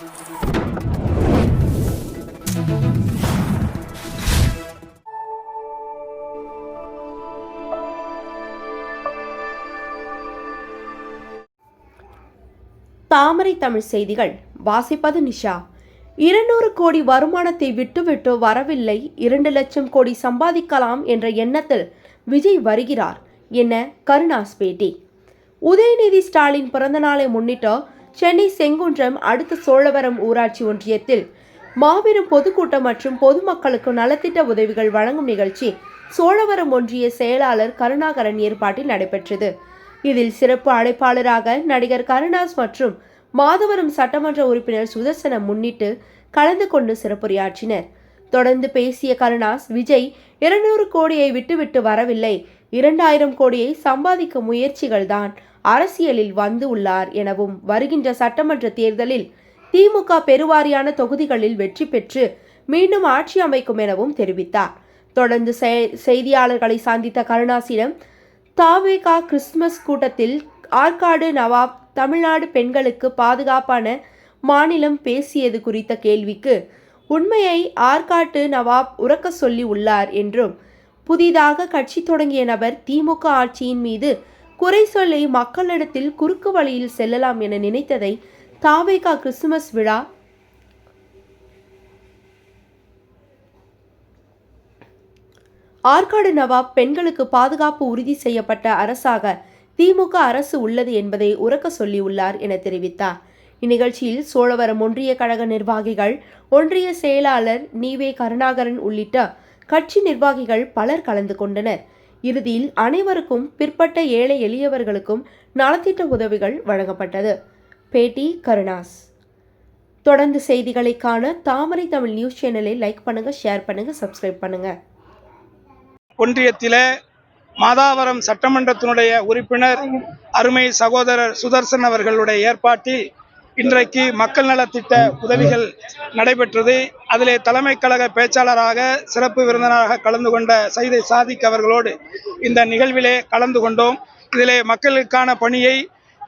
தாமரை தமிழ் செய்திகள். வாசிப்பது நிஷா. இருநூறு கோடி வருமானத்தை விட்டுவிட்டு வரவில்லை. இரண்டு லட்சம் கோடி சம்பாதிக்கலாம் என்ற எண்ணத்தில் விஜய் வருகிறார். என கருணாஸ் பேட்டி. உதயநிதி ஸ்டாலின் பிறந்தநாளை முன்னிட்டு சென்னை செங்குன்றம் அடுத்த சோழவரம் ஊராட்சி ஒன்றியத்தில் மாபெரும் பொதுக்கூட்டம் மற்றும் பொதுமக்களுக்கு நலத்திட்ட உதவிகள் வழங்கும் நிகழ்ச்சி சோழவரம் ஒன்றிய செயலாளர் கருணாகரன் ஏற்பாட்டில் நடைபெற்றது. இதில் சிறப்பு அழைப்பாளராக நடிகர் கருணாஸ் மற்றும் மாதவரம் சட்டமன்ற உறுப்பினர் சுதர்சனம் முன்னிட்டு கலந்து கொண்டு சிறப்புரையாற்றினர். தொடர்ந்து பேசிய கருணாஸ் விஜய் இருநூறு கோடியை விட்டுவிட்டு வரவில்லை. இரண்டாயிரம் கோடியை சம்பாதிக்க முயற்சிகள்தான் அரசியலில் வந்து உள்ளார் எனவும் வருகின்ற சட்டமன்ற தேர்தலில் திமுக பெருவாரியான தொகுதிகளில் வெற்றி பெற்று மீண்டும் ஆட்சி அமைக்கும் எனவும் தெரிவித்தார். தொடர்ந்து செ- செய்தியாளர்களை சந்தித்த கருணாசிடம் தாவேகா கிறிஸ்துமஸ் கூட்டத்தில் ஆற்காடு நவாப் தமிழ்நாடு பெண்களுக்கு பாதுகாப்பான மாநிலம் பேசியது குறித்த கேள்விக்கு உண்மையை ஆற்காட்டு நவாப் உறக்க சொல்லி உள்ளார் என்றும் புதிதாக கட்சி தொடங்கிய நபர் திமுக ஆட்சியின் மீது குறை சொல்லி மக்களிடத்தில் குறுக்கு வழியில் செல்லலாம் என நினைத்ததை தாவேகா கிறிஸ்துமஸ் விழா ஆற்காடு நவாப் பெண்களுக்கு பாதுகாப்பு உறுதி செய்யப்பட்ட அரசாக திமுக அரசு உள்ளது என்பதை உறக்க சொல்லியுள்ளார் என தெரிவித்தார். இந்நிகழ்ச்சியில் சோழவரம் ஒன்றிய கழக நிர்வாகிகள் ஒன்றிய செயலாளர் நீவே கருணாகரன் உள்ளிட்ட கட்சி நிர்வாகிகள் பலர் கலந்து கொண்டனர். இறுதியில் அனைவருக்கும் பிற்பட்ட ஏழை எளியவர்களுக்கும் நலத்திட்ட உதவிகள் வழங்கப்பட்டது. பேட்டி கருணாஸ். தொடர்ந்து செய்திகளை காண தாமரை தமிழ் நியூஸ் சேனலை லைக் பண்ணுங்க ஷேர் பண்ணுங்க சப்ஸ்கிரைப் பண்ணுங்க. ஒன்றியத்தில் மாதாவரம் சட்டமன்றத்தினுடைய உறுப்பினர் அருமை சகோதரர் சுதர்சன் அவர்களுடைய ஏற்பாட்டில் இன்றைக்கு மக்கள் நலத்திட்ட உதவிகள் நடைபெற்றது. அதிலே தலைமை கழக பேச்சாளராக சிறப்பு விருந்தினராக கலந்து கொண்ட சைதை சாதிக் அவர்களோடு இந்த நிகழ்விலே கலந்து கொண்டோம். இதிலே மக்களுக்கான பணியை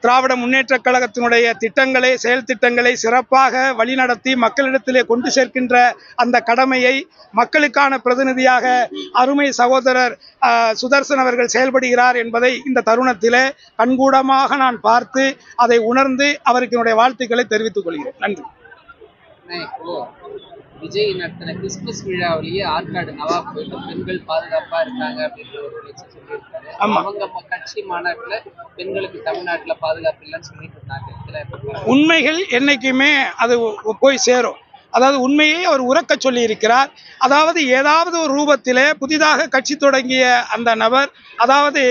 திராவிட முன்னேற்ற கழகத்தினுடைய திட்டங்களை செயல் திட்டங்களை சிறப்பாக வழிநடத்தி மக்களிடத்திலே கொண்டு சேர்க்கின்ற அந்த கடமையை மக்களுக்கான பிரதிநிதியாக அருமை சகோதரர் ஆஹ், சுதர்சன் அவர்கள் செயல்படுகிறார் என்பதை இந்த தருணத்திலே கண்கூடமாக நான் பார்த்து அதை உணர்ந்து அவருக்கு என்னுடைய வாழ்த்துக்களை தெரிவித்துக் கொள்கிறேன். நன்றி. இப்போ விஜய் நடத்தின கிறிஸ்துமஸ் விழாவிலேயே ஆற்காடு நவாப் பெண்கள் பாதுகாப்பா இருக்காங்க அப்படின்ற ஒரு பேச்சு சொல்லியிருக்காரு. அவங்க கட்சி மாநாட்டுல பெண்களுக்கு தமிழ்நாட்டுல பாதுகாப்பு இல்லைன்னு சொல்லிட்டு இருந்தாங்க? உண்மைகள் என்னைக்குமே அது போய் சேரும் அதாவது உண்மையை அவர் உறக்க சொல்லி இருக்கிறார் அதாவது ஏதாவது ஒரு ரூபத்திலே புதிதாக கட்சி தொடங்கிய அந்த நபர் அதாவது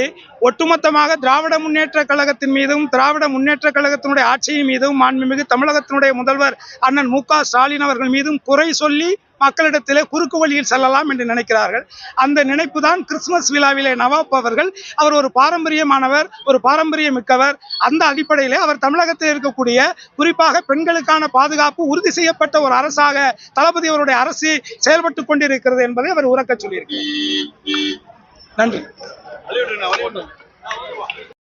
ஒட்டுமொத்தமாக திராவிட முன்னேற்ற கழகத்தின் மீதும் திராவிட முன்னேற்ற கழகத்தினுடைய ஆட்சியின் மீதும் மாண்புமிகு தமிழகத்தினுடைய முதல்வர் அண்ணன் மு க ஸ்டாலின் அவர்கள் மீதும் குறை சொல்லி மக்களிடத்திலே குறுக்கு வழியில் செல்லலாம் என்று நினைக்கிறார்கள். அந்த நினைப்பு தான் கிறிஸ்துமஸ் விழாவிலே நவாப் அவர்கள் அவர் ஒரு பாரம்பரியமானவர் ஒரு பாரம்பரியம் மிக்கவர் அந்த அடிப்படையிலே அவர் தமிழகத்தில் இருக்கக்கூடிய குறிப்பாக பெண்களுக்கான பாதுகாப்பு உறுதி செய்யப்பட்ட ஒரு அரசாக தளபதி அவருடைய அரசு செயல்பட்டு கொண்டிருக்கிறது என்பதை அவர் உறக்கச் சொல்லியிருக்கிறார். நன்றி. Алена, Алена.